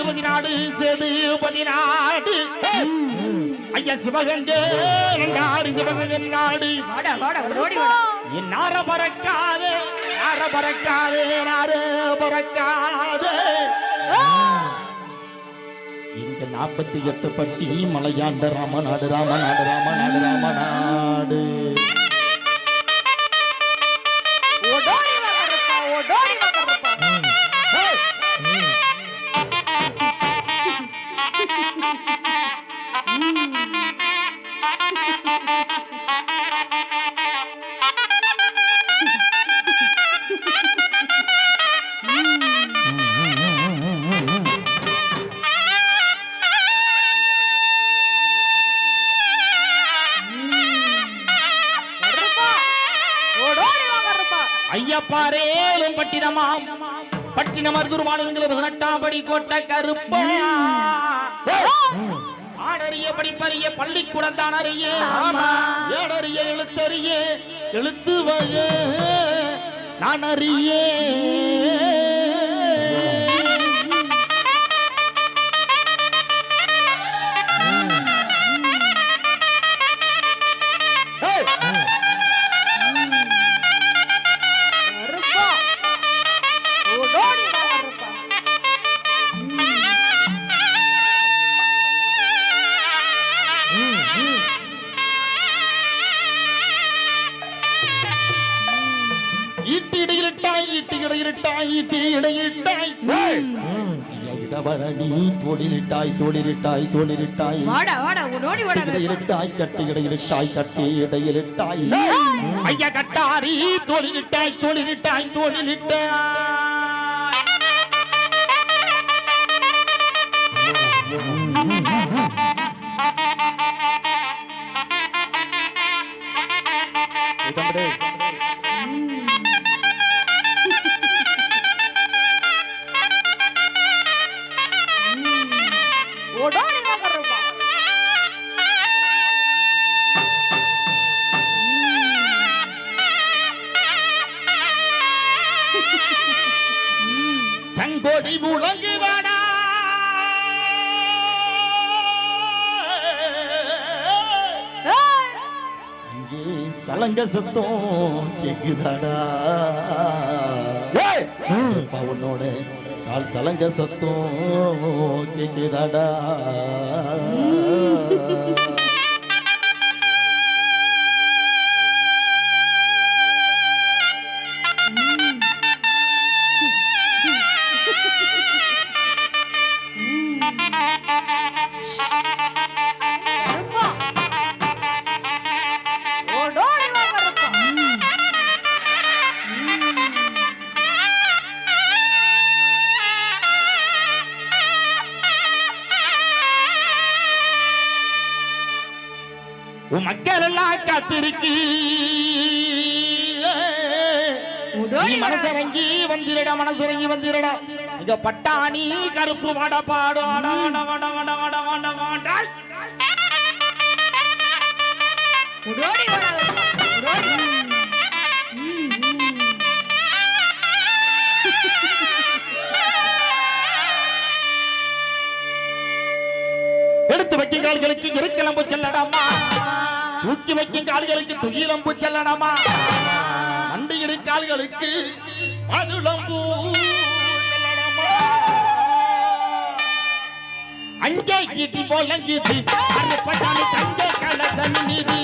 சேதுபதி நாடு சேதுபதி நாடு ஐயா சிவகங்கை நாடு. சிவகங்கை நாடு நார பறக்காது நார பறக்காது நார பறக்காது. இங்க நாற்பத்தி எட்டு பட்டி மலையாண்ட ராமநாடு ராமநாடு ராமநாடு ராமநாடு. ஐயப்பாரேலும் பட்டினமாம். பட்டினம் மருதூர் மாநிலங்கள் பதினெட்டாம் படி கோட்டை கருப்பா. ஆடறிய படிப்பறிய பள்ளிக்கூடம் தான் அறிய. ஏடறிய எழுத்தறிய எழுத்து வய நான் அறிய ஈட்டி இடையிலிட்டாய் ஈட்டி இடையிலிட்டாய் ஈட்டி இடையிலிட்டாய். ஐயா, இடவழனி தோளிலிட்டாய் தோளிலிட்டாய் தோளிலிட்டாய். வாடா வாடா ஓடோடி வாடா. இடையிலிட்டாய் கட்டி இடையிலிட்டாய் கட்டி இடையிலிட்டாய். ஐயா கட்டாரி சலங்க சத்தம். கேக்குதாடா? பவனோட கால் சலங்க சத்தம். கேக்குதாடா? உன் மக்கள் எல்லாம் காத்திருக்கு. மனசிறங்கி வந்திரடா மனசிறங்கி வந்திரடா. இங்க பட்டாணி கருப்பு வட பாடு. வட வட வட வட வட வட வட. ஓடோடி வாடா கருப்பா ஓடோடி வா. எடுத்து வைக்கும் கால்களுக்கு இருக்கிளம்பு செல்லடாமா? தூக்கி வைக்கும் கால்களுக்கு துயிலம்பு செல்லடாமா வண்டியிடு கால்களுக்கு மதுளம்பூ செல்லடாமா. அங்கே கீட்டி போலங்கிது அறுப்பட்டாமி தங்க கல தண்ணீர்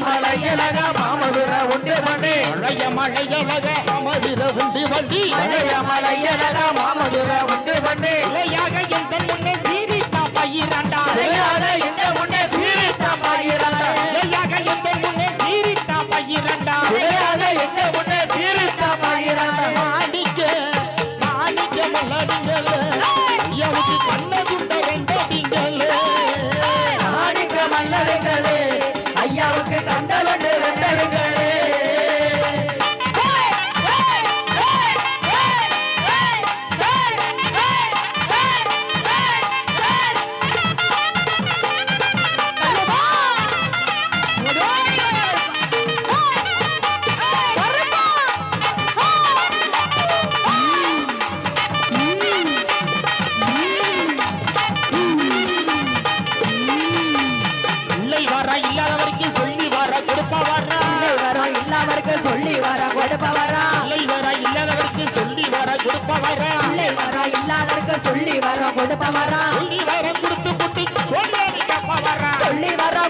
மலையலக மாமதுர உண்டி வண்டி மழைய மழையலக மாமதுர உண்டி வண்டி மழைய மலையலக மாமதுர உண்டி வண்டி மலையாக என்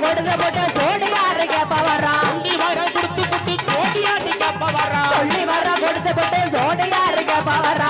கொடுத்து போட்டு சோடி யாரு கேப்ப வரா சொல்லி வர கொடுத்து போட்டு சோடி யாரு கேப்ப வரா சொல்லி வர கொடுத்து போட்டு சோடி கேப்ப வரா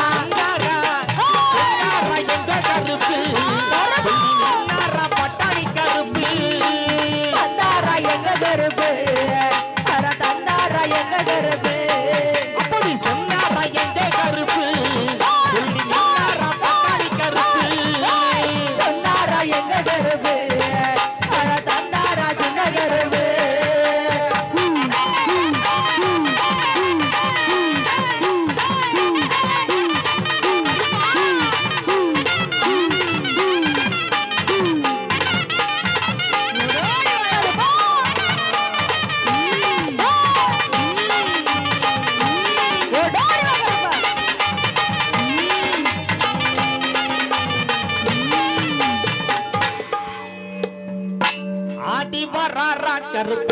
কারো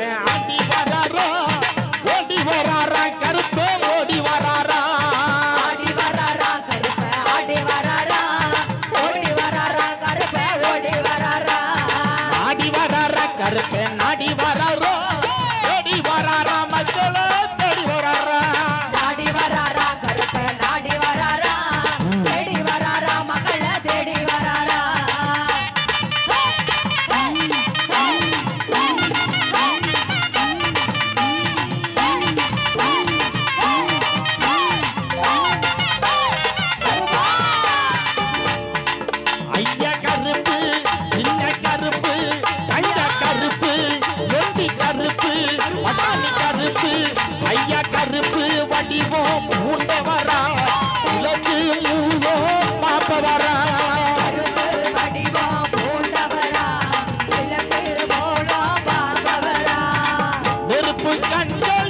পুষ্কাঞ্জলি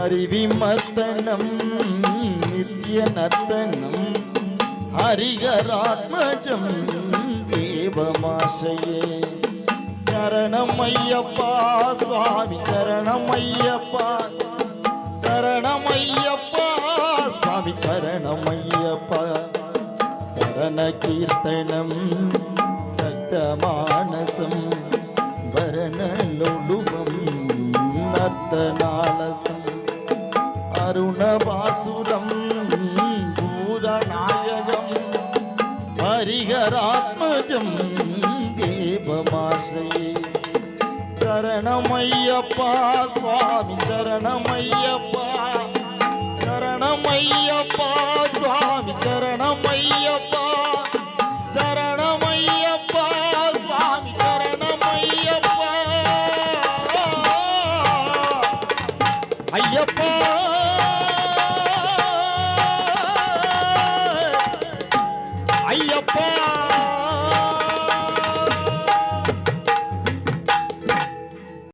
அருவி மர்த்தனம் நித்திய நர்த்தனம் ஹரிகராத்மஜம் தேவமாசையே. சரணமையப்பா சுவாமி சரணமையப்பா சரணமையப்பா சுவாமி சரணமையப்பா. சரண கீர்த்தனம் சக்தமானசம் ഭരണലൊടുവം നർത്തനാളസ கருண பாசுரம் பூதநாயகம் ஹரிகராத்மஜம் தேவமாசை சரணமையப்பா சுவாமி சரணமையப்பா சரணமையப்பா